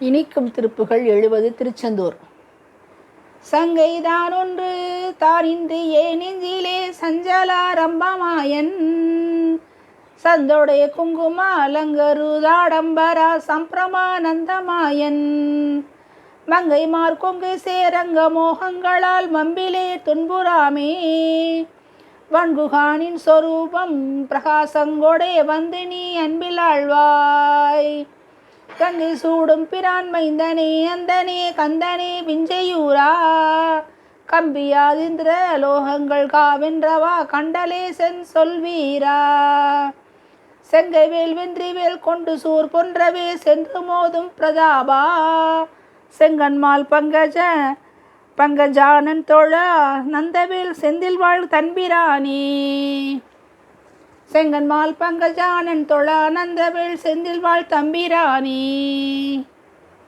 இனிக்கும் திருப்புகள் எழுவது திருச்செந்தூர். சங்கைதான் ஒன்று தானின்றி ஏனெஞ்சிலே சஞ்சலாரம்பமாயன் சந்தோடைய குங்குமா அலங்கருதாடம்பரா சம்பிரமானந்தமாயன். மங்கைமார் கொங்கு சேரங்க மோகங்களால் மம்பிலே துன்புறாமே. வன்குகானின் சொரூபம் பிரகாசங்கொடே வந்து நீ அன்பில் ஆழ்வாய். கங்கை சூடும் பிரான் மைந்தனே அந்தனே கந்தனே விஞ்சையூரா. கம்பியாதிந்திர லோகங்கள் காவென்றவா கண்டலே சென் சொல்வீரா. செங்கை வேல் வென்றி வேல் கொண்டு சூர் பொன்றவே சென்று மோதும் பிரதாபா. செங்கன்மால் பங்கஜ பங்கஜானன் தோழா நந்தவேல் செந்தில் வாழ் தன்பிரானே. செங்கன்மால் பங்கஜானன் தொழானந்தவேள் செந்தில் வாழ் தம்பிரானே